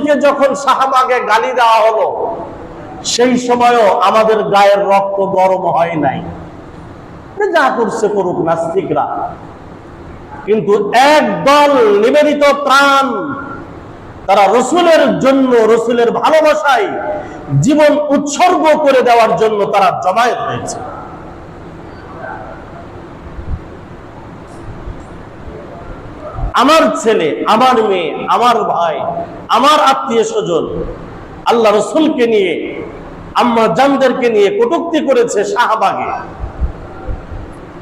রসুলকে যখন শাহবাগে গালি দেওয়া হলো, সেই সময়ও আমাদের গায়ের রক্ত গরম হয় নাই। যা করছে করুক নাস্তিকরা। কিন্তু একদল নিবেদিত প্রাণ তারা রসুলের জন্য, রসুলের ভালোবাসায় জীবন উৎসর্গ করে দেওয়ার জন্য তারা জমায়েত হয়েছে। আমার ছেলে, আমার মেয়ে, আমার ভাই, আমার আত্মীয় স্বজন, আল্লাহ রসুলকে নিয়ে, আম্মা জানদেরকে নিয়ে কটুক্তি করেছে শাহবাগে।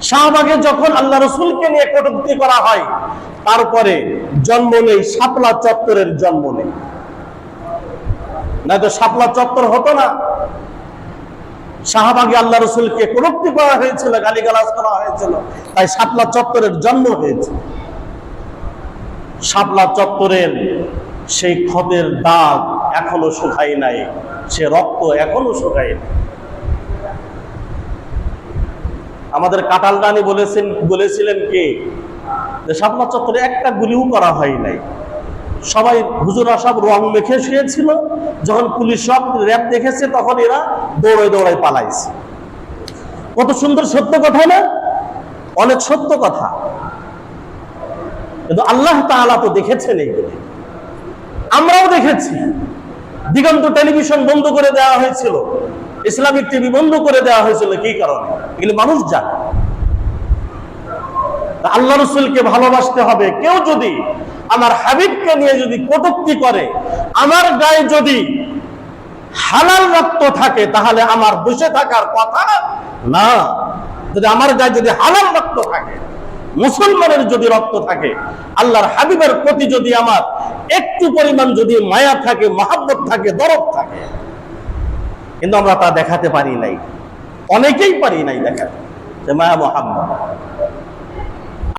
শাহবাগে যখন আল্লাহ রসুলকে নিয়ে কটুক্তি করা হয়, তারপরে জন্ম নেই, শাপলা চত্বরের জন্ম নেই। না তো শাপলা চত্বর হতো না। শাহবাগে আল্লাহ রসুলকে কটুক্তি করা হয়েছিল, গালিগালাজ করা হয়েছিল, তাই শাপলা চত্বরের জন্ম হয়েছে। শাপলা চত্বরের সেই ক্ষতের দাগ এখনও শুকাই নাই, সে রক্ত এখনও শুকাই নাই। আমাদের কাটাল রানী বলেছেন, বলেছিলেন কি শাপলা চত্বরে একটা গুলিও করা হয় নাই। সবাই হুজুরা সব রং মেখে শুয়েছিল, যখন পুলিশ সব র্যাব দেখেছে, তখন এরা দৌড়ায় দৌড়ায় পালাইছে। কত সুন্দর সত্য কথা না? অনেক সত্য কথা। কিন্তু আল্লাহ তাআলা তো দেখেছেন এইগুলি আমরাও দেখেছি। দিগন্ত টেলিভিশন বন্ধ করে দেওয়া হয়েছিল। ইসলামিক টিভি বন্ধ করে দেওয়া হয়েছিল কি কারণে? এগুলি মানুষ জানে। আল্লাহ রসুলকে ভালোবাসতে হবে। কেউ যদি আমার হাবিবকে নিয়ে যদি কটুক্তি করে, আমার গায়ে যদি হালাল রক্ত থাকে, তাহলে আমার বসে থাকার কথা না। যদি আমার গায়ে যদি হালাল রক্ত থাকে মুসলমানের যদি রক্ত থাকে, আল্লাহর হাবিবের প্রতি যদি আমার একটু পরিমাণ যদি মায়া থাকে, মাহাব্বত থাকে, দরদ থাকে। কিন্তু আমরা তা দেখাতে পারি নাই। অনেকেই পারি নাই দেখাতে। মায়া মহাব্বত